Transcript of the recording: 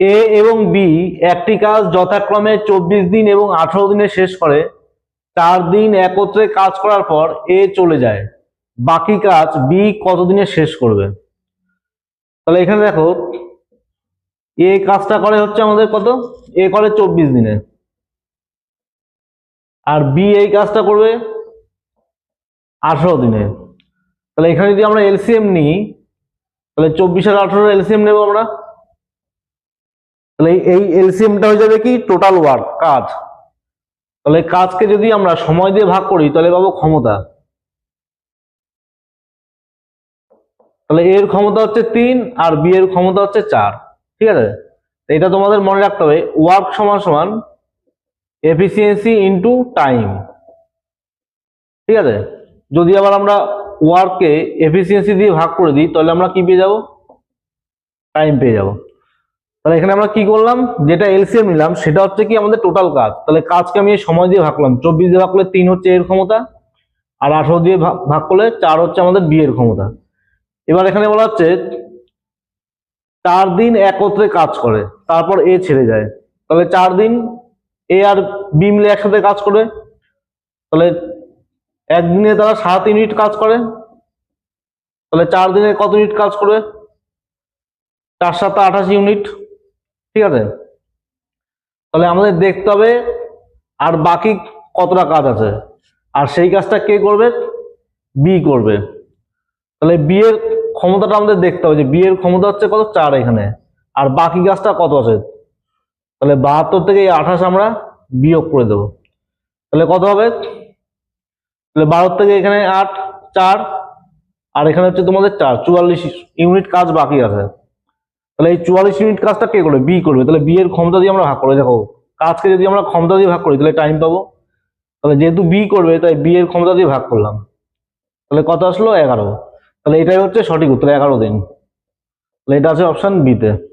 এ এবং বি একটি কাজ যথাক্রমে চব্বিশ দিন এবং আঠারো দিনে শেষ করে। চার দিন একত্রে কাজ করার পর এ চলে যায়। বাকি কাজ বি কতদিনে শেষ করবে? তাহলে এখানে দেখো এ কাজটা করে হচ্ছে আমাদের কত? এ করে চব্বিশ দিনে। আর বি এই কাজটা করবে আঠারো দিনে। তাহলে এখানে যদি আমরা এলসিএম নিই, তাহলে চব্বিশ আর আঠারো এলসিএম নেব আমরা? তাহলে এই এলসিএমটা হয়ে যাবে কি? টোটাল ওয়ার্ক কাজ। তাহলে কাজকে যদি আমরা সময় দিয়ে ভাগ করি, তাহলে পাবো ক্ষমতা। তাহলে এর ক্ষমতা হচ্ছে তিন আর বি এর ক্ষমতা হচ্ছে চার। ঠিক আছে? এটা তোমাদের মনে রাখতে হবে ওয়ার্ক সমান সমান এফিসিয়েন্সি ইনটু টাইম ঠিক আছে? যদি আবার আমরা ওয়ার্ককে এফিসিয়েন্সি দিয়ে ভাগ করে দিই, তাহলে আমরা কি পেয়ে যাব? টাইম পেয়ে যাব। তাহলে এখানে আমরা কি করলাম? যেটা এলসিএম নিলাম, সেটা হচ্ছে কি আমাদের টোটাল কাজ। তাহলে কাজকে আমি সময় দিয়ে ভাগ করলাম। চব্বিশ দিয়ে ভাগ করলে তিন হচ্ছে এর ক্ষমতা, আর আঠারো দিয়ে ভাগ ভাগ করলে চার হচ্ছে আমাদের বি এর ক্ষমতা। এবার এখানে বলা হচ্ছে, চার দিন একত্রে কাজ করে, তারপর এ ছেড়ে যায়। তাহলে চার দিন এ আর বি মিলে একসাথে কাজ করে। তাহলে একদিনে তারা সাত ইউনিট কাজ করে। তাহলে চার দিনে কত ইউনিট কাজ করবে চার সাতটা আঠাশ ইউনিট। ঠিক আছে? তাহলে আমাদের দেখতে হবে আর বাকি কতটা কাজ আছে। আর সেই কাজটা কে করবে? বি করবে। তাহলে বিয়ের ক্ষমতাটা আমাদের দেখতে হবে যে বিয়ের ক্ষমতা হচ্ছে কত? চার এখানে। আর বাকি কাজটা কত আছে? তাহলে বাহাত্তর থেকে এই আঠাশ আমরা বিয়োগ করে দেবো। তাহলে কত হবে? তাহলে বারো থেকে এখানে আট, চার, আর এখানে হচ্ছে তোমাদের চার। চুয়াল্লিশ ইউনিট কাজ বাকি আছে। তাহলে এই চুয়াল্লিশ মিনিট কাজটা কে করবে? বি করবে। তাহলে বি এর ক্ষমতা দিয়ে আমরা ভাগ করে, দেখো, কাজকে যদি আমরা ক্ষমতা দিয়ে ভাগ করি, তাহলে টাইম পাবো। তাহলে যেহেতু বি করবে, তাই বি এর ক্ষমতা দিয়ে ভাগ করলাম। তাহলে কত আসলো? এগারো। তাহলে এটাই হচ্ছে সঠিক উত্তর, এগারো দিন। তাহলে এটা আছে অপশান বিতে